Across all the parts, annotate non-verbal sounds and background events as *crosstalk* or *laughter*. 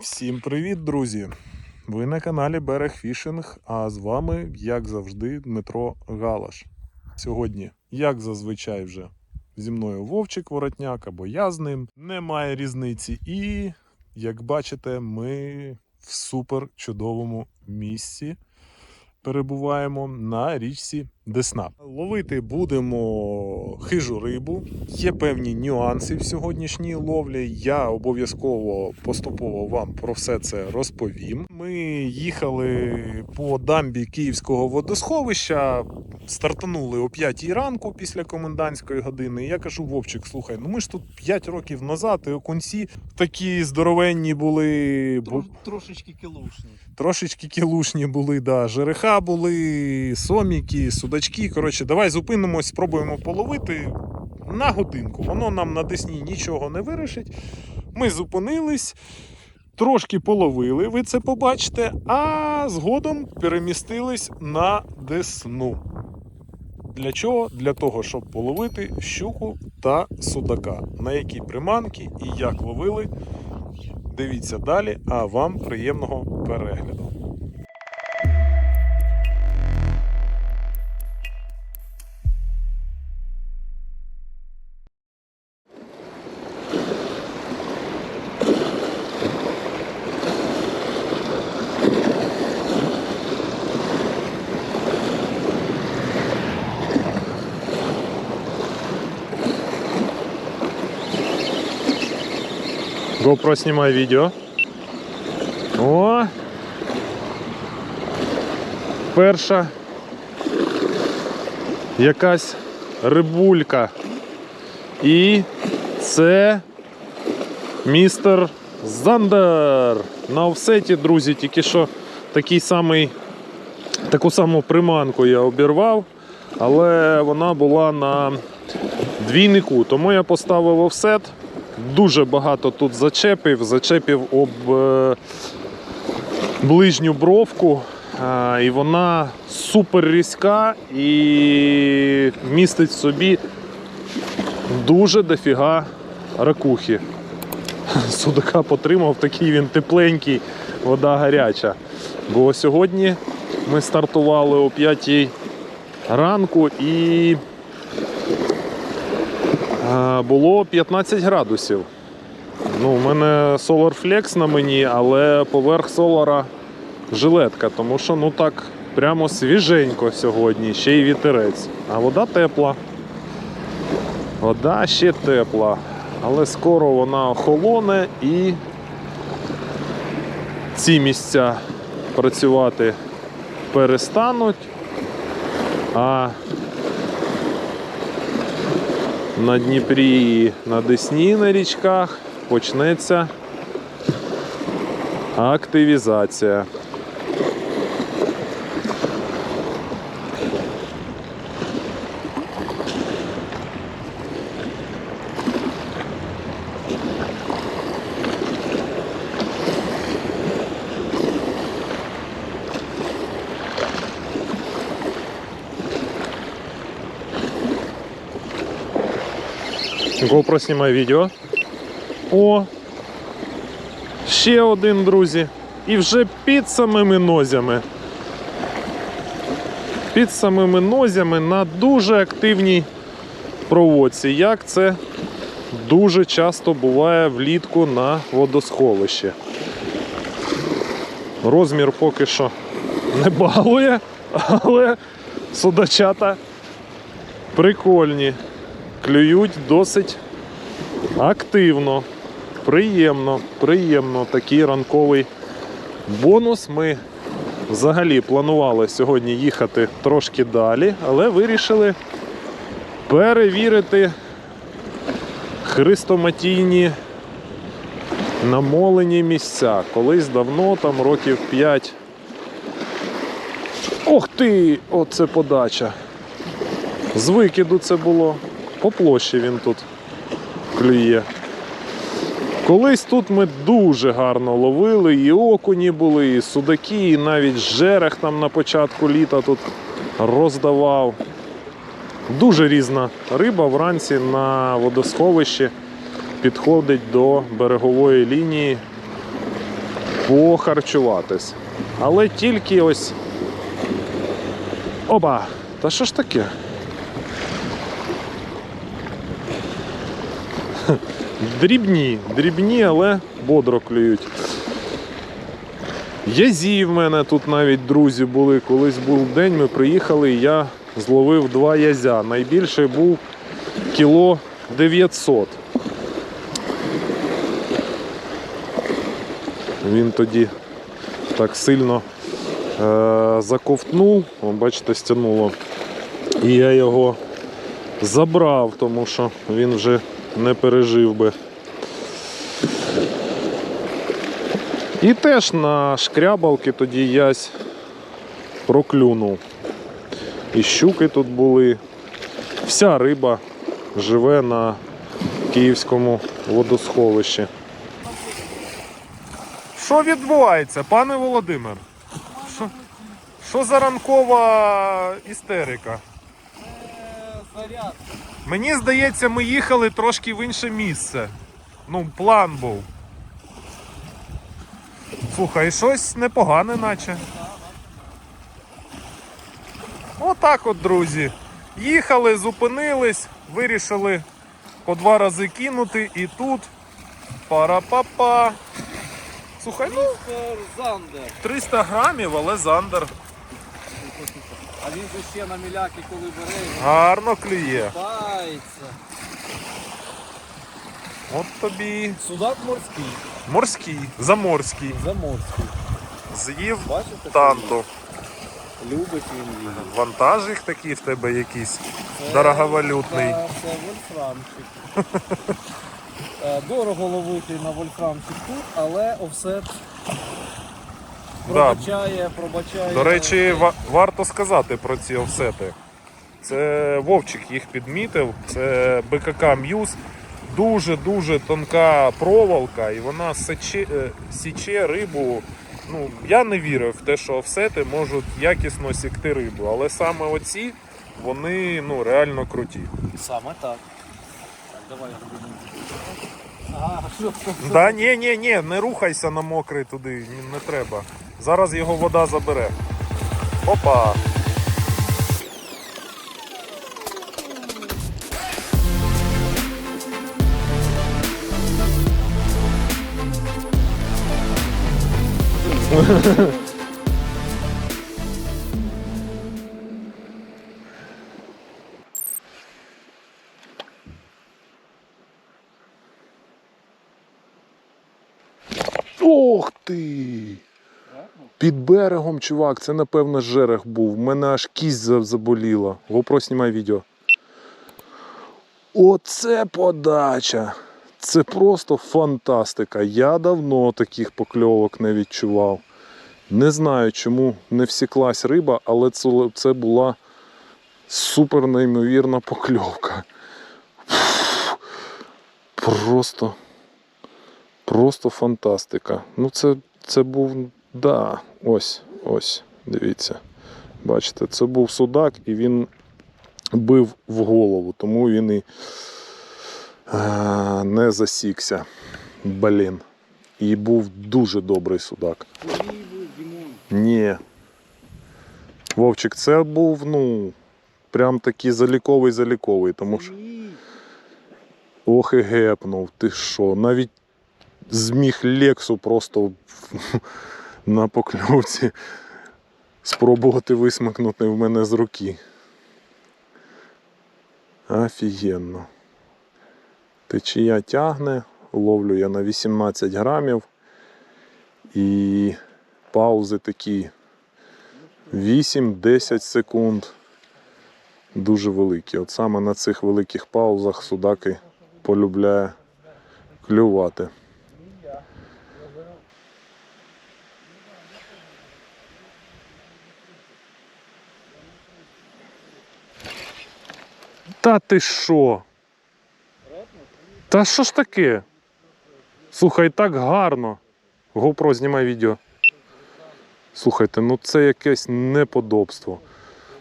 Всім привіт, друзі! Ви на каналі Берег Фішинг, а з вами, як завжди, Дмитро Галаш. Сьогодні, як зазвичай, вже зі мною Вовчик Воротняк або я з ним. Немає різниці. І, як бачите, ми в супер чудовому місці перебуваємо на річці Десна. Ловити будемо хижу рибу. Є певні нюанси в сьогоднішній ловлі. Я обов'язково поступово вам про все це розповім. Ми їхали по дамбі Київського водосховища, стартанули о 5 ранку після комендантської години. Я кажу: Вовчик, слухай, ну ми ж тут 5 років назад, і окунці такі здоровенні були. бу- трошечки кілушні. Трошечки кілушні були, да, жереха були, соміки, судачки. Коротше, давай зупинимось, спробуємо половити на годинку. Воно нам на десні нічого не вирішить. Ми зупинились, трошки половили, ви це побачите, а згодом перемістились на десну. Для чого? Для того, щоб половити щуку та судака. На які приманки і як ловили. Дивіться далі, а вам приємного перегляду. GoPro знімай відео. О! Перша якась рибулька. І це містер Зандер. На офсеті, друзі, тільки що такий самий, таку саму приманку я обірвав, але вона була на двійнику. Тому я поставив офсет. Дуже багато тут зачепів, зачепів об е, ближню бровку. Е, і вона супер різка і містить в собі дуже дофіга ракухи. *laughs* Судака потримав, такий він тепленький, вода гаряча. Бо сьогодні ми стартували о 5 ранку і було 15 градусів. Ну, у мене Solar Flex на мені, але поверх солара жилетка, тому що ну так прямо свіженько сьогодні, ще й вітерець. А вода тепла. Вода ще тепла, але скоро вона охолоне і ці місця працювати перестануть. А на Дніпрі і на Десні на річках почнеться активізація. GoPro знімає відео. О! Ще один, друзі. І вже під самими нозями. Під самими нозями на дуже активній проводці. Як це дуже часто буває влітку на водосховищі. Розмір поки що не балує, але судачата прикольні клюють досить активно. Приємно, приємно такий ранковий бонус. Ми взагалі планували сьогодні їхати трошки далі, але вирішили перевірити хрестоматійні намолені місця. Колись давно, там років 5. Ох ти! Оце подача! З викиду це було. По площі він тут клює. Колись тут ми дуже гарно ловили, і окуні були, і судаки, і навіть жерех там на початку літа тут роздавав. Дуже різна риба вранці на водосховищі підходить до берегової лінії похарчуватись. Але тільки ось. Оба! Та що ж таке? Дрібні, дрібні, але бодро клюють. Язі в мене тут навіть друзі були. Колись був день, ми приїхали, і я зловив два язя. Найбільший був кіло 900. Він тоді так сильно е- заковтнув, О, бачите, стягнуло. І я його забрав, тому що він вже не пережив би. І теж на шкрябалки тоді ясь проклюнув. І щуки тут були. Вся риба живе на київському водосховищі. Що відбувається, пане Володимир? Що, за ранкова істерика? Заряд. Мені здається, ми їхали трошки в інше місце. Ну, план був. Слухай, щось непогане, наче. Отак от, друзі. Їхали, зупинились, вирішили по два рази кинути і тут. Пара-па-па. Слухай, ну 300 грамів, але зандер. А він же ще на міляки, коли бере, Гарно клює. купається. От тобі Судак морський, морський, заморський. заморський. З'їв Бачите? танту. Любить він її. Вантажик такий в тебе якийсь. Це- Дороговалютний. Це, це вольфрамчик. *laughs* Е, Дорого ловити на вольфрамчик тут, але офсет. Пробачає, пробачає. До речі, ва- варто сказати про ці офсети. Це Вовчик їх підмітив. Це БКК М'юз. Дуже-дуже тонка проволока, і вона сече, е, січе рибу. Ну, я не вірив в те, що офсети можуть якісно сікти рибу, але саме оці вони ну, реально круті. Саме так. Так, давай я буду. А, що? *laughs* Да, ні, ні, ні, не рухайся на мокрий туди, не треба. Зараз його вода забере. Опа! *laughs* Під берегом, чувак, це напевно жерех був. У мене аж кість заболіла. GoPro знімай відео. Оце подача! Це просто фантастика. Я давно таких покльовок не відчував. Не знаю, чому не всіклась риба, але це, була супер неймовірна покльовка. Просто. Просто фантастика. Ну, це, це був. Да, ось, ось, дивіться. Бачите, це був судак і він бив в голову, тому він і е, не засікся. Блін. І був дуже добрий судак. Ні. Вовчик, це був, ну, прям такий заліковий-заліковий, тому що. Ох і гепнув, ти що? Навіть зміг Лексу просто на покльовці спробувати висмикнути в мене з руки. Офігенно. Течія тягне, ловлю я на 18 грамів. І паузи такі 8-10 секунд. Дуже великі. От саме на цих великих паузах судаки полюбляє клювати. Та ти що? Та що ж таке? Слухай, так гарно. GoPro, знімай відео. Слухайте, ну це якесь неподобство.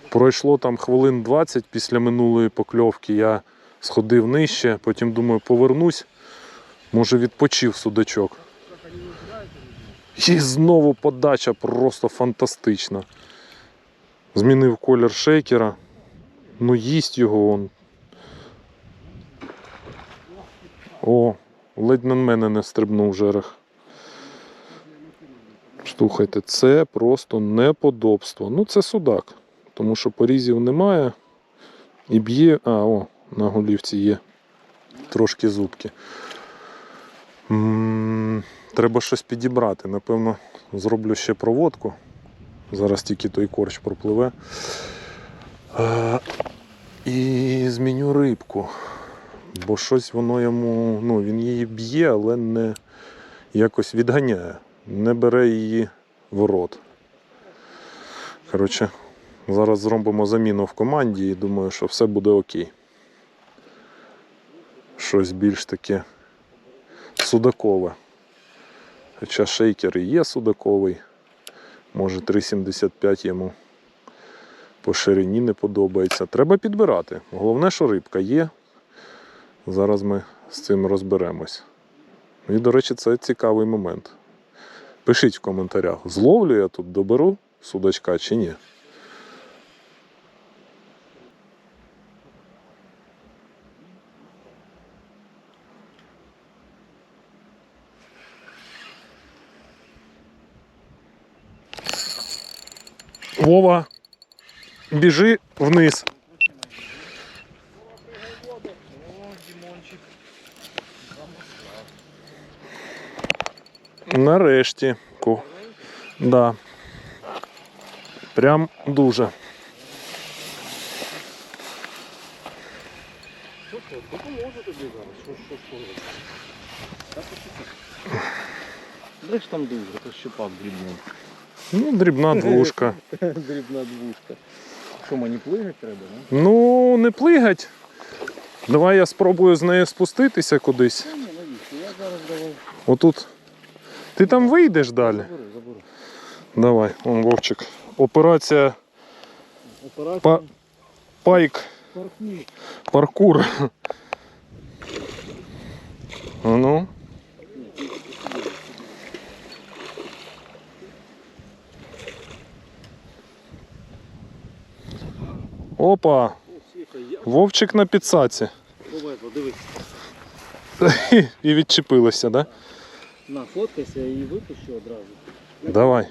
Пройшло там хвилин 20 після минулої покльовки. Я сходив нижче, потім думаю, повернусь. Може відпочив судачок. І знову подача просто фантастична. Змінив колір шейкера. Ну, їсть його он. О, ледь на мене не стрибнув жерех. Слухайте, це просто неподобство. Ну, це судак, тому що порізів немає. І б'є. А, о, на голівці є. Трошки зубки. М, Треба щось підібрати. Напевно, зроблю ще проводку. Зараз тільки той корч пропливе. І зміню рибку. Бо щось воно йому. Ну, він її б'є, але не якось відганяє. Не бере її в рот. Коротше, зараз зробимо заміну в команді і думаю, що все буде окей. Щось більш таке судакове. Хоча шейкер і є судаковий. Може 3,75 йому по ширині не подобається. Треба підбирати. Головне, що рибка є. Зараз ми з цим розберемось. І, до речі, це цікавий момент. Пишіть в коментарях, зловлю я тут доберу судачка чи ні. Вова, біжи вниз. Нарешті. Ку. Да. Прям дуже. Що що, допоможу тобі зараз. Що, що, що робити? Так, що це? Де ж там дуже, це щупак дрібний. Ну, дрібна двушка. *laughs* Дрібна двушка. Що, мені плигати треба, не? Ну, не плигать. Давай я спробую з нею спуститися кудись. Ні, навіщо? Я зараз давай. Отут. Ти там вийдеш далі. Заберу, заберу. Давай, он Вовчик. Операція Операція Па- пайк паркні. паркур. *laughs* Ну. Опа. Вовчик на підсаці. *laughs* І відчепилося, да? На, фоткайся і випущу одразу. Давай.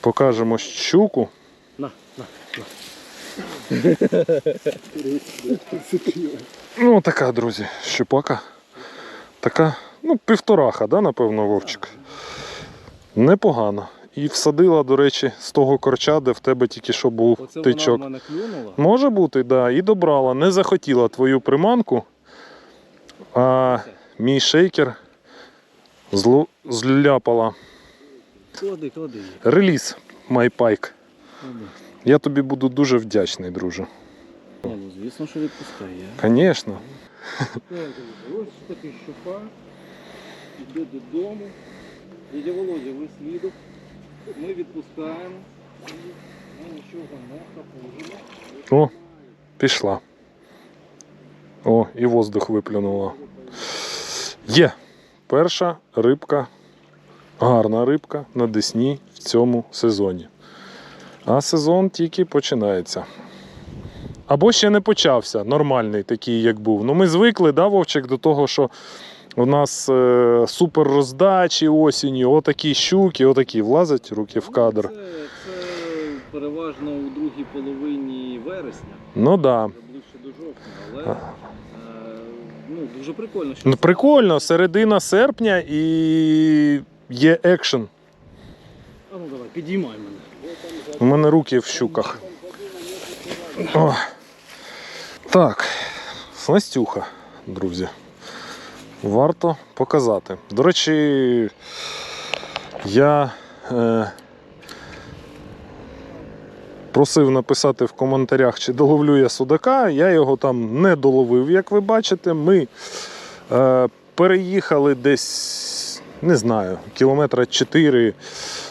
Покажемо щуку. На, на, на. Ну, така, друзі, щупака. Така, ну, півтораха, да, напевно, Вовчик. Непогано. І всадила, до речі, з того корча, де в тебе тільки що був Оце тичок. вона в мене клюнула. Може бути, да, і добрала. Не захотіла твою приманку, а мій шейкер злу... зляпала. Клади, клади. Реліз майпайк. Я тобі буду дуже вдячний, друже. Ну звісно, що відпускає. Звісно. Ось такий щупак. Іде додому. Дядя Володя, ви слідок. Ми відпускаємо. Ми нічого не хапужимо. О, пішла. О, і воздух виплюнула. Є. Перша рибка, гарна рибка на Десні в цьому сезоні. А сезон тільки починається. Або ще не почався, нормальний такий, як був. Ну, ми звикли, да, Вовчик, до того, що у нас е, супер роздачі осінню, отакі щуки, отакі влазять руки в кадр. Це, це переважно у другій половині вересня, Ну так. Да. ближче до жовтня, але е, ну, дуже прикольно, що Ну, це- прикольно, середина серпня і є екшен. А ну давай, підіймай мене. У мене руки в щуках. О. Так, Снастюха, друзі. Варто показати. До речі, я е, просив написати в коментарях, чи доловлю я судака. Я його там не доловив, як ви бачите. Ми е, переїхали десь, не знаю, кілометра 4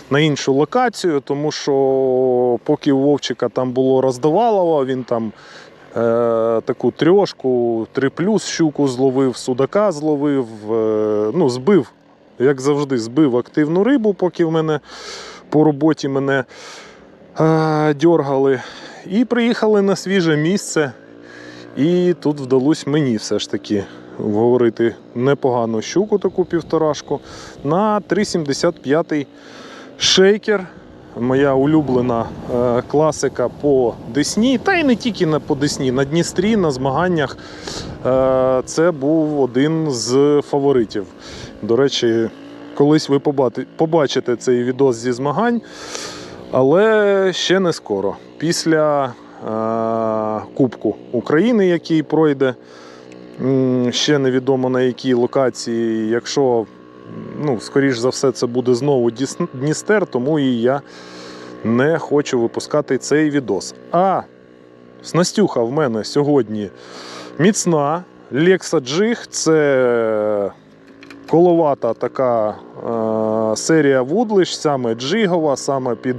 на іншу локацію, тому що поки у Вовчика там було роздавалово, він там таку трьошку, 3 плюс щуку зловив, судака зловив, е, ну, збив як завжди, збив активну рибу, поки в мене по роботі мене е, дьоргали. І приїхали на свіже місце. І тут вдалося мені все ж таки вговорити непогану щуку, таку півторашку, на 3,75 шейкер. Моя улюблена е, класика по Десні, та й не тільки на по Десні, на Дністрі, на змаганнях. Е, це був один з фаворитів. До речі, колись ви побачите цей відос зі змагань, але ще не скоро. Після е, Кубку України, який пройде, ще невідомо на якій локації. Якщо, ну, скоріш за все, це буде знову Дністер, тому і я не хочу випускати цей відос. А Снастюха в мене сьогодні міцна. Lexa Jig це коловата така е, серія вудлищ, саме джигова, саме під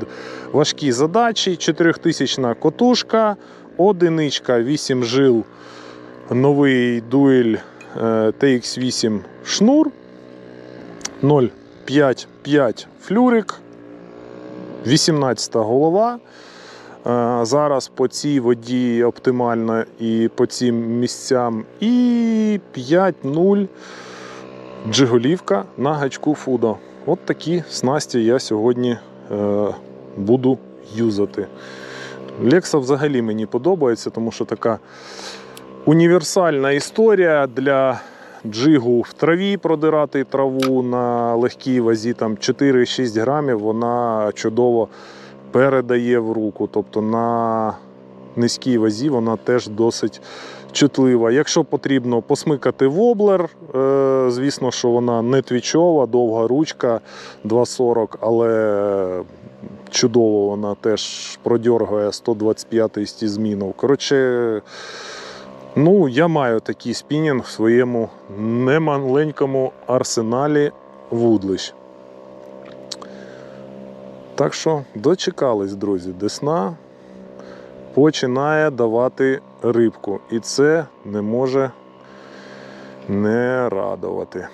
важкі задачі. 4000 котушка, одиничка 8 жил, новий дуель е, TX8 шнур, 0,55 флюрик, 18 голова. Е, Зараз по цій воді оптимально і по цим місцям. І 5-0 джиголівка на гачку Фудо. От такі снасті я сьогодні е, буду юзати. Лекса взагалі мені подобається, тому що така універсальна історія для джигу в траві продирати траву на легкій вазі там 4-6 грамів. Вона чудово передає в руку. Тобто на низькій вазі вона теж досить чутлива. Якщо потрібно посмикати воблер, е, звісно, що вона не твічова, довга ручка 2,40, але чудово вона теж продьоргує 125 стізмінов. Коротше, ну, я маю такий спінінг в своєму немаленькому арсеналі вудлищ. Так що дочекались, друзі, десна починає давати рибку. І це не може не радувати.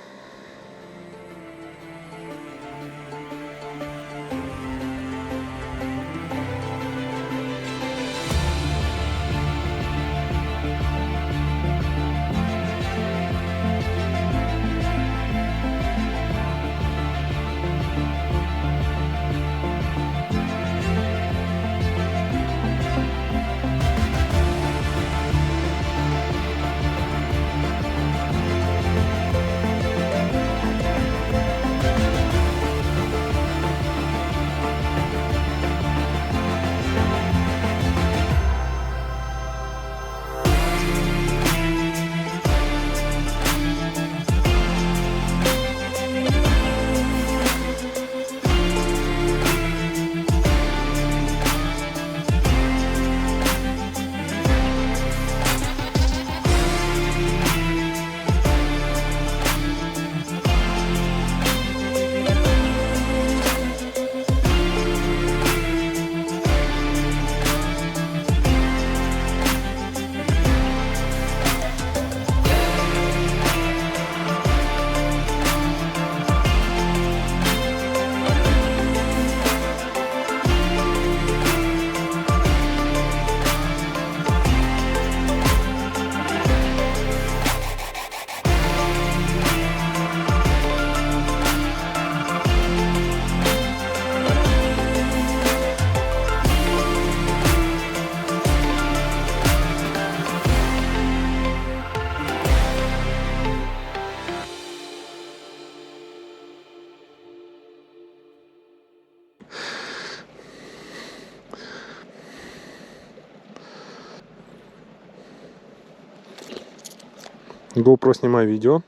GoPro знімає відео.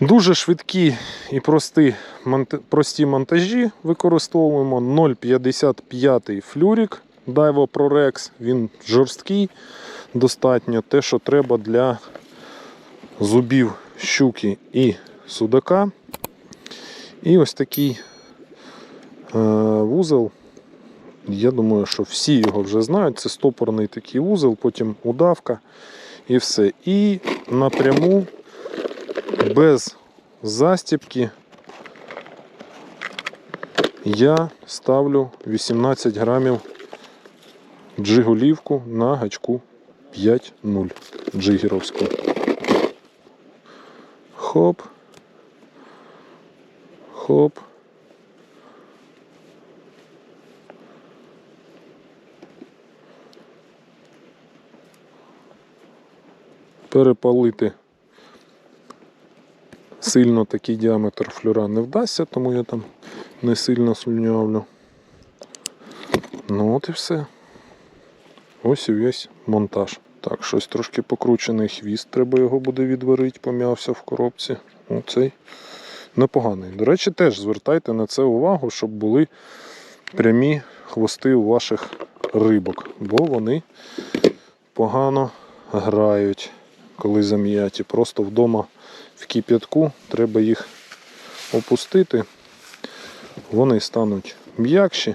Дуже швидкі і прості, прості монтажі використовуємо 0,55 флюрик Daiwa ProRex. Він жорсткий, достатньо те, що треба для зубів щуки і судака. І ось такий е, вузол. Я думаю, що всі його вже знають. Це стопорний такий вузол, потім удавка і все. І напряму без застіпки я ставлю 18 грамів джиголівку на гачку 5.0 джигіровську. Хоп. Хоп. Перепалити сильно такий діаметр флюра не вдасться, тому я там не сильно слюнявлю. Ну от і все. Ось і весь монтаж. Так, щось трошки покручений хвіст, треба його буде відварити, пом'явся в коробці. Оцей непоганий. До речі, теж звертайте на це увагу, щоб були прямі хвости у ваших рибок, бо вони погано грають, коли зам'яті. Просто вдома в кип'ятку треба їх опустити. Вони стануть м'якші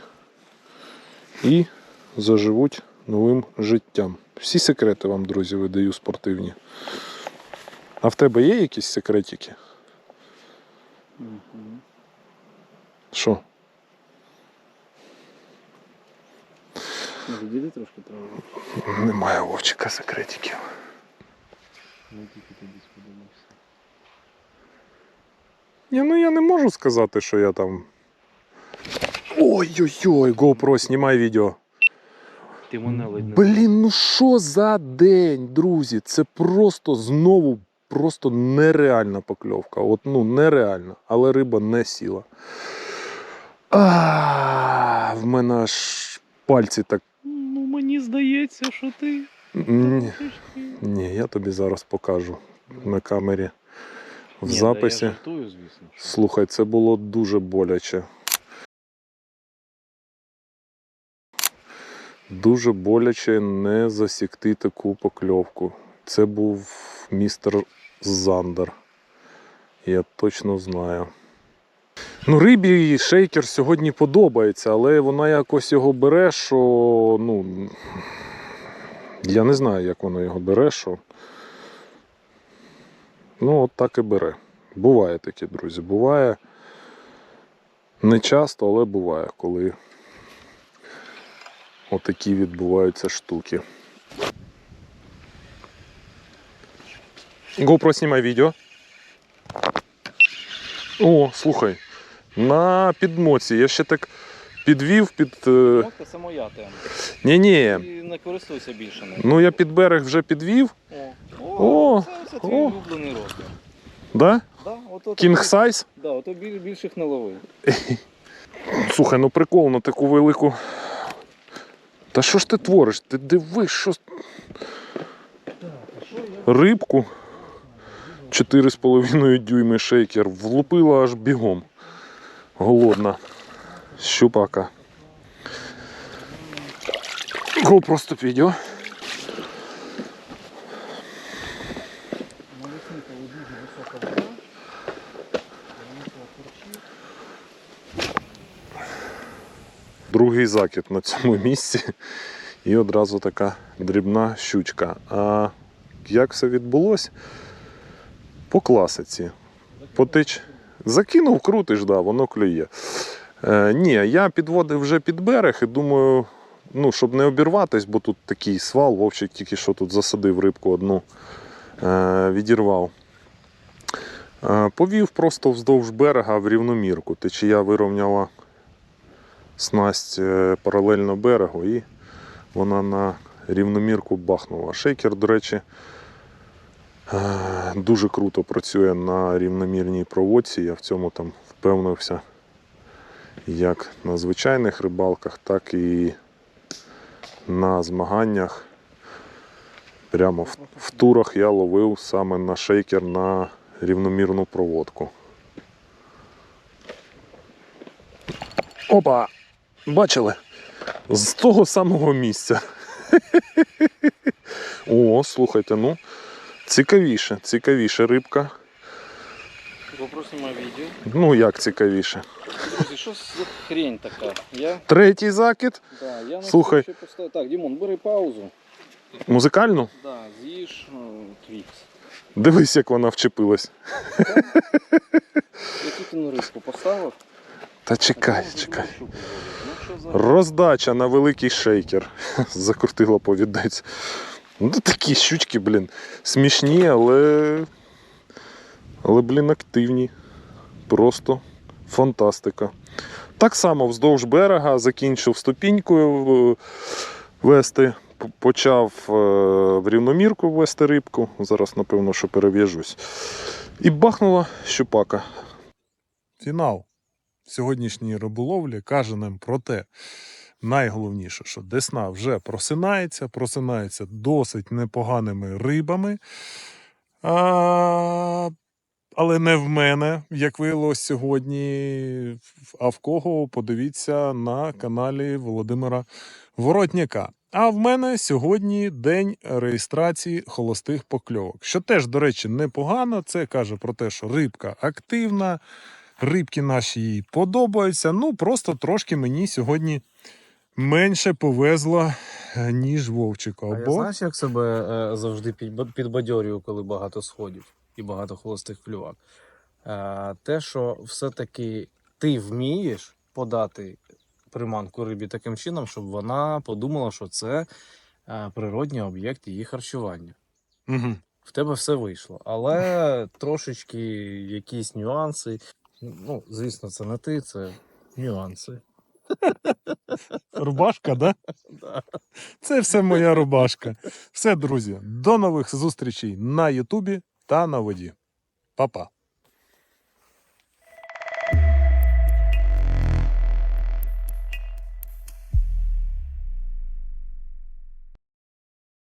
і заживуть новим життям. Всі секрети вам, друзі, видаю спортивні. А в тебе є якісь секретики? Що? Може, діди трошки треба? Немає вовчика секретиків. Ну тільки тобі сподобався. Ні, ну я не можу сказати, що я там. Ой-ой-ой, GoPro, знімай відео. Ти мене ледь не Блін, ну що за день, друзі? Це просто знову просто нереальна покльовка. От ну нереальна, але риба не сіла. А, в мене аж пальці так. Ну мені здається, що ти. Ні, ні, я тобі зараз покажу на камері в Ні, записі. Да, я жартую, звісно. що. Слухай, це було дуже боляче. Дуже боляче не засікти таку покльовку. Це був містер Зандер. Я точно знаю. Ну, рибі шейкер сьогодні подобається, але вона якось його бере, що. Ну. Я не знаю, як вона його бере, що. Ну, от так і бере. Буває таке, друзі. Буває не часто, але буває, коли отакі відбуваються штуки. GoPro знімай відео. О, слухай. На підмоці. Я ще так підвів під. е, це моя тема. Ні-ні. Ти не користуйся більше нею. Ну я під берег вже підвів. О, О, о, це, це твій о. улюблений розмір. Да? Да, King size? Да, ото біль, більших не. *laughs* Слухай, ну прикол на таку велику. Та що ж ти твориш? Ти диви, що. с- Рибку 4,5 дюйми шейкер влупила аж бігом. Голодна. Щупака. Го просто відео. Другий закид на цьому місці. І одразу така дрібна щучка. А як все відбулося? По класиці. Потич. Закинув, крутиш, да, воно клює. Е, ні, я підводив вже під берег і думаю, ну, щоб не обірватись, бо тут такий свал, вовчик тільки що тут засадив рибку одну, е, відірвав. Е, повів просто вздовж берега в рівномірку. Течія вирівняла снасть паралельно берегу і вона на рівномірку бахнула. Шейкер, до речі, дуже круто працює на рівномірній проводці. Я в цьому там впевнився як на звичайних рибалках, так і на змаганнях. Прямо в, в турах я ловив саме на шейкер на рівномірну проводку. Опа! Бачили? З того самого місця. *laughs* О, слухайте, ну, цікавіше, цікавіше рибка. Знімає відео. Ну, як цікавіше. Друзі, що за хрень така? Я, Третій закид. да, я не Слухай. хочу поставити. Так, Дімон, бери паузу. Музикальну? Да, з'їж е, твікс. Дивись, як вона вчепилась. Яку ти на рибку поставив? Та чекай, А чекай. Ну що за Роздача на великий шейкер. *laughs* Закрутила повідець. Ну, такі щучки, блін, смішні, але. Але, блін, активні. Просто фантастика. Так само вздовж берега закінчив ступінькою е, вести. Почав е, в рівномірку вести рибку. Зараз, напевно, що перев'яжусь. І бахнула щупака. Фінал сьогоднішньої риболовлі каже нам про те, найголовніше, що Десна вже просинається, просинається досить непоганими рибами. А, але не в мене, як виявилось сьогодні. А в кого подивіться на каналі Володимира Воротняка. А в мене сьогодні день реєстрації холостих покльовок. Що теж, до речі, непогано. Це каже про те, що рибка активна, рибки наші їй подобаються. Ну, просто трошки мені сьогодні менше повезло, ніж Вовчику. А я знаєш, як себе е, завжди підбадьорюю, коли багато сходів і багато холостих клювак. Е, те, що все-таки ти вмієш подати приманку рибі таким чином, щоб вона подумала, що це е, природній об'єкт її харчування. Угу. В тебе все вийшло, але трошечки якісь нюанси. Ну, звісно, це не ти, це нюанси. рубашка, да? Да. Це все моя рубашка. Все, друзі, до нових зустрічей на Ютубі та на воді. Па-па.